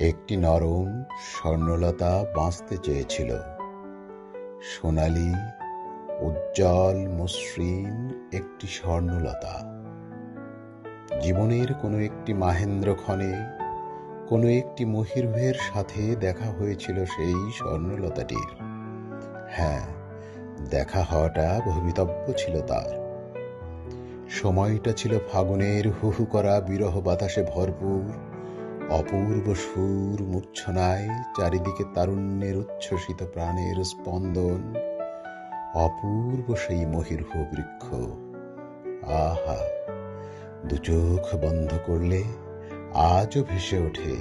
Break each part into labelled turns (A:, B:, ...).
A: একটি নরম স্বর্ণলতা বাঁচতে চেয়েছিল। সোনালি, উজ্জ্বল, মসৃণ একটি স্বর্ণলতা। জীবনের কোনো একটি মাহেন্দ্র ক্ষণে, কোনো একটি মহিরুহের সাথে দেখা হয়েছিল সেই স্বর্ণলতাটির। হ্যাঁ দেখা হওয়াটা ভবিতব্য ছিল তার। সময়টা ছিল ফাগুনের হুহু করা বিরহ বাতাসে ভরপুর অপূর্ব সুর মূর্ছনায় চারিদিকে তারুণ্যের উচ্ছ্বসিত প্রাণের স্পন্দন। অপূর্ব সেই মহির্হ বৃক্ষ। আহা, দু চোখ বন্ধ করলে আজও ভেসে ওঠে।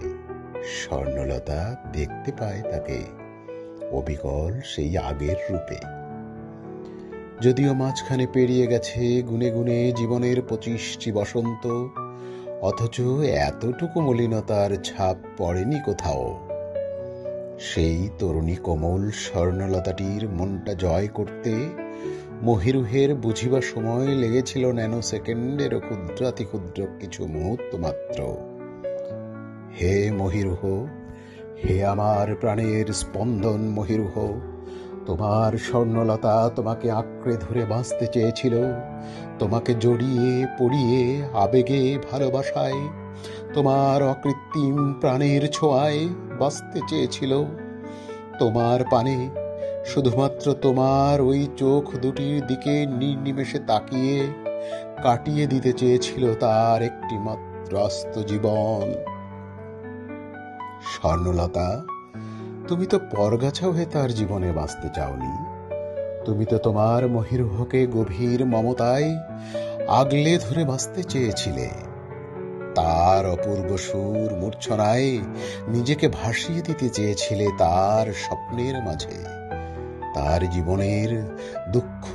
A: স্বর্ণলতা দেখতে পায় তাকে। অবিকল সেই আগের রূপে। যদিও মাঝখানে পেরিয়ে গেছে গুনে গুনে জীবনের পঁচিশটি বসন্ত অথচ এতটুকু মলিনতার ছাপ পড়েনি কোথাও। সেই তরুণী কোমল স্বর্ণলতাটির মনটা জয় করতে মহিরুহের বুঝিবার সময় লেগেছিল ন্যানো সেকেন্ডেরও ক্ষুদ্রাতি ক্ষুদ্র কিছু মুহূর্ত মাত্র। হে মহিরুহ, হে আমার প্রাণের স্পন্দন মহিরুহ তোমার স্বর্ণলতা তোমাকে আঁকড়ে ধরে বাঁচতে চেয়েছিল। তোমাকে জড়িয়ে পড়িয়ে আবেগে, ভালোবাসায়, তোমার অকৃত্রিম প্রাণের ছোঁয়ায় বাঁচতে চেয়েছিল। তোমার পানে শুধুমাত্র তোমার ওই চোখ দুটির দিকে নির্নিমেষে তাকিয়ে কাটিয়ে দিতে চেয়েছিল তার একটি মাত্র জীবন। স্বর্ণলতা তুমি তো পরগাছা হয়ে তার জীবনে বাঁচতে চাওনি। তুমি তো তোমার মহিরুহকে গভীর মমতায় আগলে ধরে বাঁচতে চেয়েছিলে। তার অপূর্ব সুর মূর্ছনায় নিজেকে ভাসিয়ে দিতে চেয়েছিলে তার স্বপ্নের মাঝে। তার জীবনের দুঃখ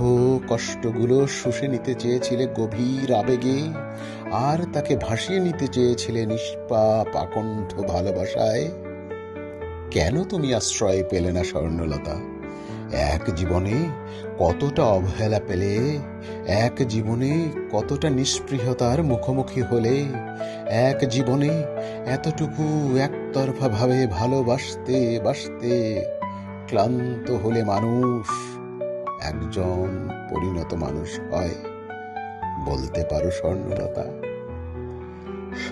A: কষ্টগুলো শুষে নিতে চেয়েছিলে গভীর আবেগে, আর তাকে ভাসিয়ে নিতে চেয়েছিলে নিষ্পাপ আকণ্ঠ ভালোবাসায়। কেন তুমি আশ্রয় পেলে না, স্বর্ণলতা? এক জীবনে কতটা অবহেলা পেলে, এক জীবনে কতটা নিষ্পৃহতার মুখোমুখি হলে, এক জীবনে এতটুকু একতরফা ভাবে ভালোবাসতে বাসতে ক্লান্ত হলে মানুষ একজন পরিণত মানুষ হয়। বলতে পারো, স্বর্ণলতা?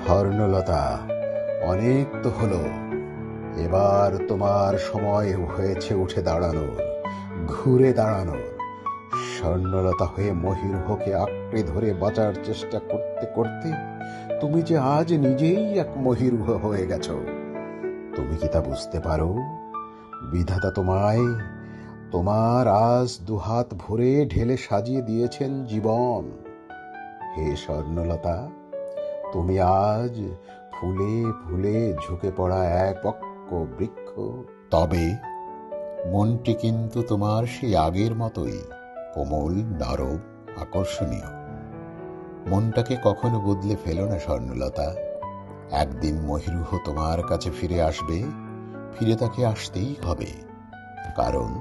A: স্বর্ণলতা, অনেক তো হলো। এবার তোমার সময় হয়েছে উঠে দাঁড়ানোর, ঘুরে দাঁড়ানোর। স্বর্ণলতা হয়ে মহিরুহকে আঁকড়ে ধরে বাঁচার চেষ্টা করতে করতে তুমি যে আজ নিজেই এক মহিরুহ হয়ে গেছ, তুমি কি তা বুঝতে পারো? বিধাতা তোমায় তোমার আজ দুহাত ভরে ঢেলে সাজিয়ে দিয়েছেন জীবন। হে স্বর্ণলতা, তুমি আজ ফুলে ফুলে ঝুঁকে পড়া এক বৃক্ষ, তবে মনটি কিন্তু তোমার সেই আগের মতোই কোমল নরম আকর্ষণীয়। মনটাকে কখনো বদলে ফেলো না স্বর্ণলতা। একদিন মহিরুহ তোমার কাছে ফিরে আসবে, ফিরে তাকে আসতেই হবে। কারণ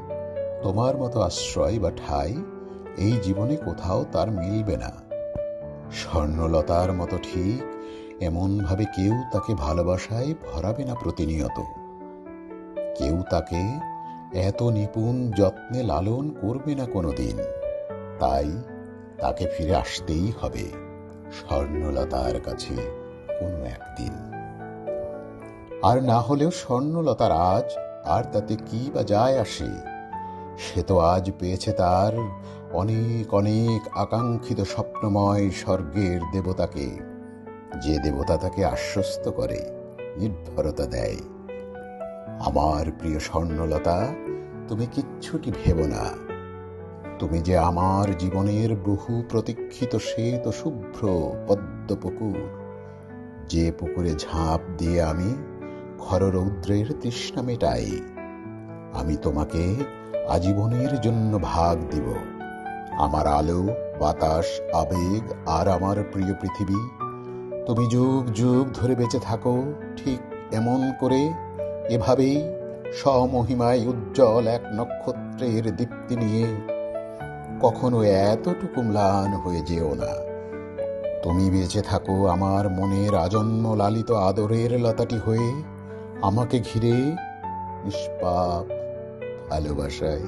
A: তোমার মতো আশ্রয় বা ঠাই এই জীবনে কোথাও তার মিলবে না। স্বর্ণলতার মতো ঠিক এমনভাবে কেউ তাকে ভালোবাসায় ভরাবে না প্রতিনিয়ত। কেউ তাকে এত নিপুণ যত্নে লালন করবে না কোনোদিন। তাই তাকে ফিরে আসতেই হবে স্বর্ণলতার কাছে কোনো একদিন। আর না হলেও স্বর্ণলতার আজ আর তাতে কি বা যায় আসে, সে তো আজ পেয়েছে তার অনেক অনেক আকাঙ্ক্ষিত স্বপ্নময় স্বর্গের দেবতাকে। যে দেবতা তাকে আশ্বস্ত করে, নির্ভরতা দেয়। আমার প্রিয় স্বর্ণলতা, তুমি কিচ্ছুটি ভেব না। তুমি যে আমার জীবনের বহু প্রতীক্ষিত শ্বেত শুভ্র পদ্ম পুকুর, যে পুকুরে ঝাঁপ দিয়ে আমি খররৌদ্রের তৃষ্ণা মেটাই, আমি তোমাকে আজীবনের জন্য ভাগ দিব। আমার আলো, বাতাস, আবেগ আর আমার প্রিয় পৃথিবী তুমি যুগ যুগ ধরে বেঁচে থাকো, ঠিক এমন করে এভাবেই স্বমহিমায় উজ্জ্বল এক নক্ষত্রের দীপ্তি নিয়ে কখনো এতটুকু ম্লান হয়ে যেও না। তুমি বেঁচে থাকো আমার মনের আজন্ম লালিত আদরের লতাটি হয়ে, আমাকে ঘিরে নিষ্পাপ ভালোবাসায়